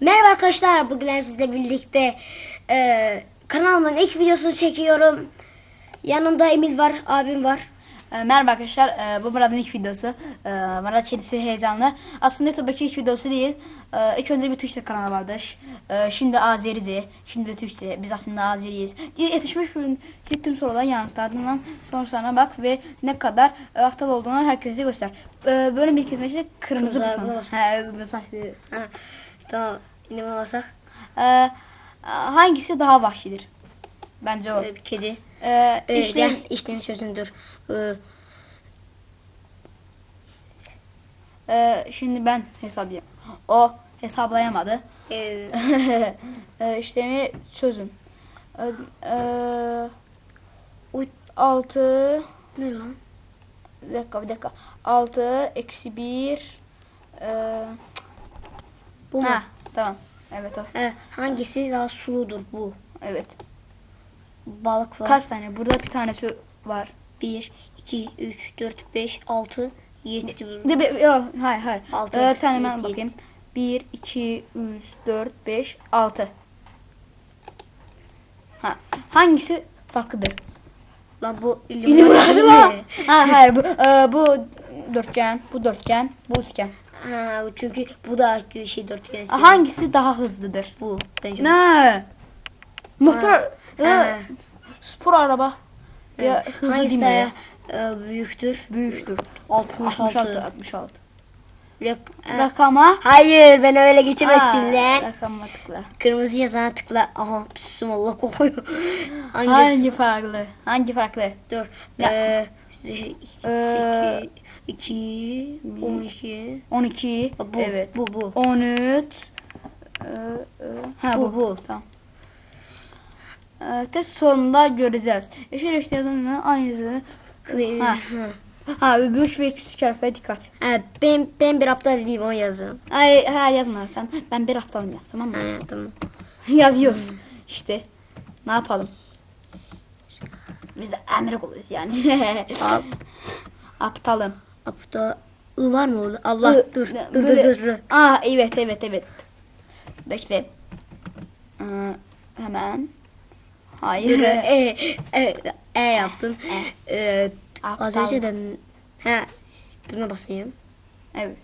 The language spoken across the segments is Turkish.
Merhaba arkadaşlar. Bugün sizle birlikte e, kanalımın ilk videosunu çekiyorum. Yanımda Emil var, abim var. E, Merhaba arkadaşlar, e, bu Murat'ın ilk videosu. E, Murat kedisi heyecanlı. Aslında tabii ki ilk videosu değil. E, İlk önce bir Twitch'te kanalı vardır. E, Şimdi Azerice, şimdi de. Biz aslında Azeriyiz. Diye yetişmiş ürün gittim sorulan yanıtlarından sonra bak ve ne kadar e, aptal olduğunu herkese göster. E, Böyle bir kesme işte kırmızı Kırmızı buton. Ha, tamam. Basak. E, Hangisi daha vahşidir? Bence o. E, bir kedi. E, E, işte gel işlemi çözün dur. E, e, şimdi ben hesaplayayım. O hesaplayamadı. e, e, işlemi çözün. E, e, uy- altı ne lan? bir dakika bir dakika. 6 eksi 1 e, Bu mu? ha, tamam. Evet o. E, hangisi daha suludur bu? Evet. Balık var. Kaç tane? Burada bir tanesi var. 1, 2, 3, 4, 5, 6, 7. De, be, yo, hayır hayır. Altı, Ee, bir tane ben bakayım. 1 2 3 4 5 6. Ha. Hangisi farklıdır? Lan bu Illuminati mi? lan. Ha hayır bu e, bu dörtgen, bu dörtgen, bu üçgen. Ha, çünkü bu da şey dörtgen. Hangisi daha hızlıdır? Bu bence. Ne? Motor, Ha. spor araba. Ya Evet. hızlı Hangisi değil mi? daha ya? e, büyüktür? Büyüktür. 66. 66 66. Rak-. Rakama Hayır ben öyle geçemezsin lan. Rakama tıkla. Kırmızı yazana tıkla. Aha püsüm Allah kokuyor. Hangisi? Hangi farklı? Hangi farklı? Dur. Ya. Ee, Ee, 2, 12. 12. Bu, evet. bu, bu. 13. Ee, ha Bu, bu, bu. Tamam. Ee, test sonunda göreceğiz. Yeşil eşyalarının aynısı. Ha. ha. Ha büyük ve küçük harfe dikkat. Ha, ben, ben bir aptal değilim onu yazın. Ay hayır yazma sen. Ben bir aptalım yaz tamam mı? Ha, tamam. Yazıyoruz. İşte. Ne yapalım? Biz de emir oluyoruz yani. Al. Aptalım. Aptal. I var mı orada? Allah Ü- dur. Dur, böyle- dur dur dur. Aa evet evet evet. Bekle. Ee, hemen. Hayır. Dur, e, e, e yaptın. E. E, Aptal. az önce de ha, buna basayım. Evet.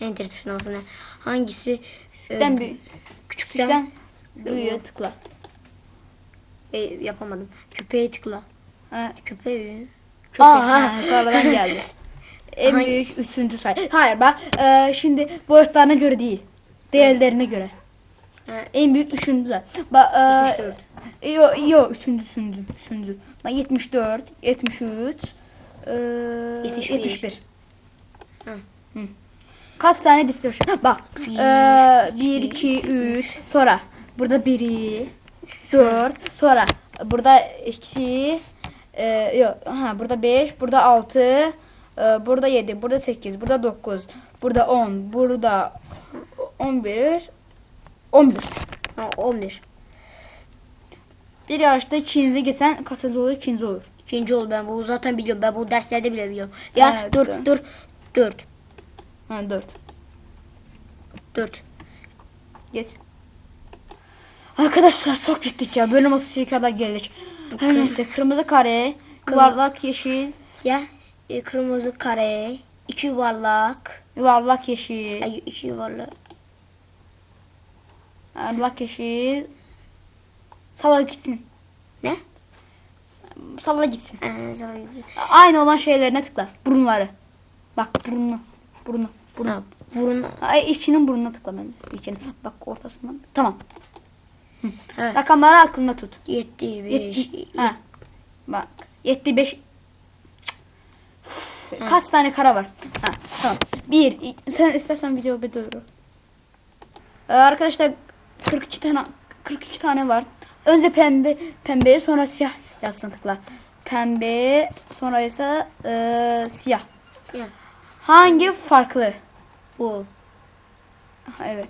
Enter tuşuna basayım. Hangisi? Küçükten e, büyük. Küçükten büyüğe tıkla. e, yapamadım. Köpeğe tıkla. Ha, Köpeği. çok Aa, iyi. ha. Ha, sonradan geldi. En Hangi- büyük üçüncü sayı. Hayır bak e, şimdi boyutlarına göre değil. Değerlerine göre. Ha, En büyük üçüncü sayı. Bak, e, 74. Yo, yo üçüncü, üçüncü, üçüncü. Bak 74, 73, e, 71. 71. Hı. Hı. Kaç tane dikdörtgen? Bak. Bir, 1, 2, 3. Sonra. Burada biri. 4. Sonra. Burada eksi. E, yok. Ha, burada 5. Burada 6. E, burada 7. Burada 8. Burada 9. Burada 10. Burada 11. 11. ha, 11. Bir yarışta ikinci geçen kaçıncı olur? ikinci olur. İkinci ol ben bu zaten biliyorum. Ben bu derslerde bile biliyorum. Ya Evet, dur evet. dur. 4. Ha 4. 4. Geç. Arkadaşlar çok gittik ya. Bölüm 32 kadar geldik. Her neyse kırmızı kare, yuvarlak yeşil, Ya ee, kırmızı kare, iki yuvarlak. Yuvarlak yeşil. Ay, iki yuvarlak. Yuvarlak yeşil. Salla gitsin. Ne? Salla gitsin. Ee, salla gitsin. Aynı olan şeylerine tıkla. Burunları. Bak burnu. Burnu. Burnu. Ha, burnu. Ay, içinin burnuna tıkla bence. İçinin. Bak ortasından. Tamam. Hı. Ha. Rakamları aklında tut. 7, 5. Yet, ha. Bak. 7, 5, Hı. Kaç tane kara var? Ha, tamam. Bir. Sen istersen video bir dur. Ee, arkadaşlar 42 tane 42 tane var. Önce pembe pembeye sonra siyah yazsın tıkla. Pembe sonra ise e, siyah. Hı. Hangi farklı? Bu. Aha, evet.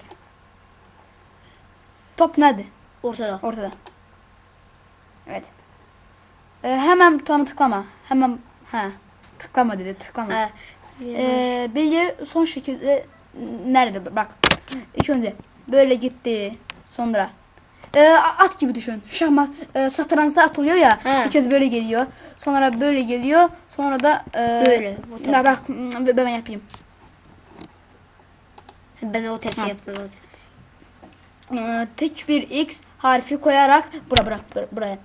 Top nerede? Ortada. Ortada. Evet. Ee, hemen butona tıklama. Hemen ha tıklama dedi tıklama. Ee, bilgi son şekilde nerede bak. İlk önce böyle gitti. Sonra e, at gibi düşün. Şahmat e, satrançta at oluyor ya. He. İlk önce böyle geliyor. Sonra böyle geliyor. Sonra da e, Böyle, bu Ya bak hmm, ben yapayım. Ben o tersi Ha. yaptım zaten. Ee, tek bir x harfi koyarak bura bura bura- buraya.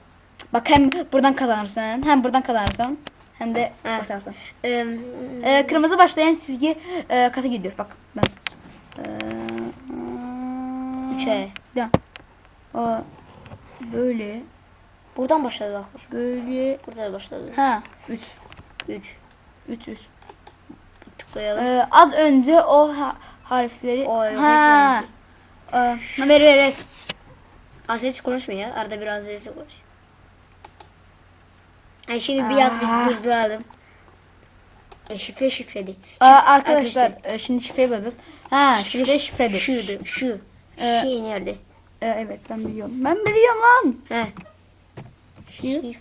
Bak hem buradan kazanırsın hem buradan kazanırsın hem de. Ee, Ee, kırmızı başlayan çizgi e, kasa gidiyor bak ben. Ee, Üçe. Ya. Aa, böyle buradan başladı akır. böyle Burada da başladı. ha 3 3. 3 3. Tıklayalım. Ee, az önce o ha- harfleri O, ha. Ee, ver ver ver. Azerice konuşmuyor ya. Arada biraz Azerice konuş. Ay şimdi biraz biz Ah. durduralım. E, şifre şifredi. Aa, Şimdi arkadaşlar e, şimdi şifreye basacağız. Ha şifre şifredir. Şuydu. Şu. Ee, şey nerede? Ee, evet ben biliyorum. Ben biliyorum lan. He. Şifre.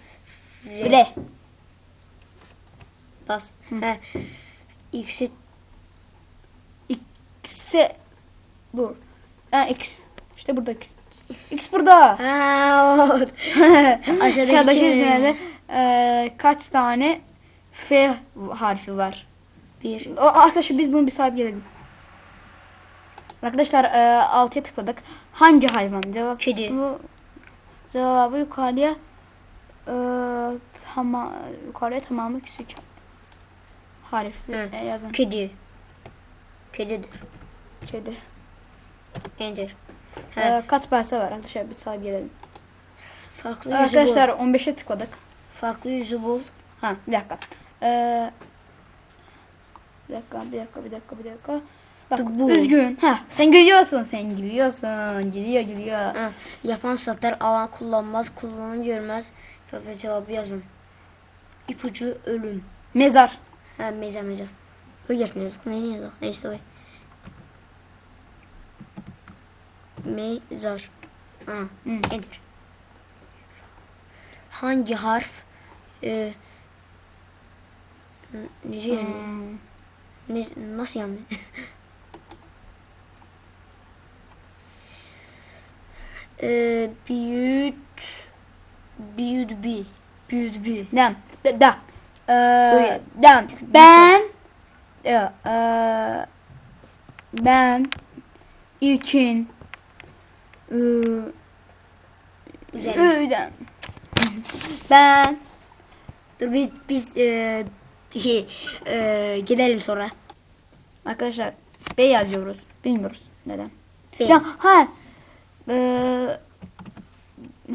Şifre. Bas. He. X'i X'e dur. Ha X. İşte burada X. X burada. Ha. Aşağıdaki Aşağıdaki çizimde. E, kaç tane F harfi var? Bir. O, arkadaşlar biz bunu bir sahip gelelim. Arkadaşlar e, 6'ya tıkladık. Hangi hayvan? Cevap Kedi. Bu, cevabı yukarıya e, tamam yukarıya tamamı küçük harfle Hı. e, yazın. Kedi. Kedidir. Kedi. Enter. He. E, kaç parça var arkadaşlar bir sahip gelelim. Farklı Arkadaşlar bul. 15'e tıkladık. Farklı yüzü bul. Ha bir dakika. Ee, bir dakika bir dakika bir dakika bir dakika. Bak Bu. üzgün. Ha sen gülüyorsun sen gülüyorsun. Gülüyor gülüyor. Ha, yapan satar, alan kullanmaz, kullanan görmez. Ve cevabı yazın. İpucu ölüm. Mezar. Ha, meza meza. Hıyar ne yazık, ne yazık, neyse o. Mezar. Ha, Hı. enter. Hangi harf? E, n- ne diyor yani? Hmm. Ne, nasıl yani? e, büyüt büyüt bi büyüt bi Dem. Da. da. Ee, dem. Ben Ya, ee, ben Üzerine. öğlen. ben Dur biz, biz e, şey, e, gidelim sonra. arkadaşlar B yazıyoruz. Bilmiyoruz neden. B. Ya ha ee,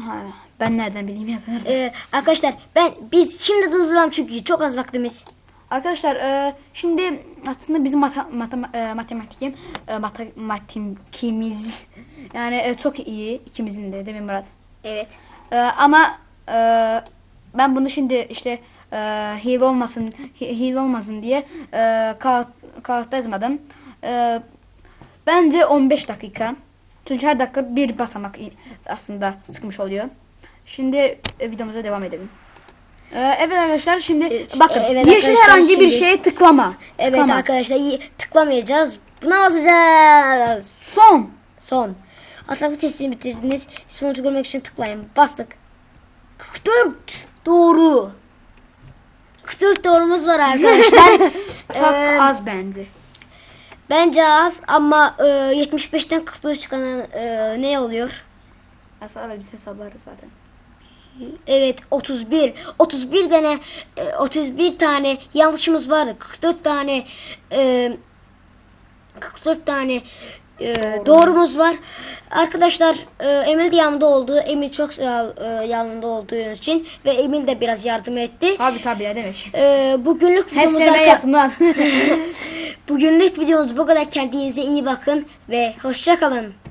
ha ben nereden bileyim yazarım. E, arkadaşlar ben biz şimdi durduralım çünkü çok az vaktimiz. Arkadaşlar e, şimdi aslında bizim mata, mata, e, matematikim e, matematikimiz yani e, çok iyi ikimizin de değil mi Murat? Evet. E, ama e, ben bunu şimdi işte e, hile olmasın hi- hile olmasın diye e, kağıt, kağıtta yazmadım. E, bence 15 dakika. Çünkü her dakika bir basamak aslında sıkmış oluyor. Şimdi e, videomuza devam edelim. E, evet arkadaşlar şimdi E, bakın evet yeşil herhangi bir şimdi- şeye tıklama. Evet Tıklama. arkadaşlar tıklamayacağız. Buna basacağız. Son. Son. Atlamak testini bitirdiniz. Sonucu görmek için tıklayın. Bastık. 44 doğru. 44 doğrumuz var arkadaşlar. Çok Ee, az bence. Bence az ama e, 75'ten 44 çıkan e, ne oluyor? Aslında biz hesaplarız zaten. Evet 31. 31 tane e, 31 tane yanlışımız var. 44 tane e, 44 tane e, doğrumuz var. Arkadaşlar e, Emil de yanımda oldu. Emil çok ol, e, yanımda olduğunuz için ve Emil de biraz yardım etti. Tabi tabi ya demek. E, bugünlük videomuz bugünlük videomuz bu kadar. Kendinize iyi bakın ve hoşça kalın.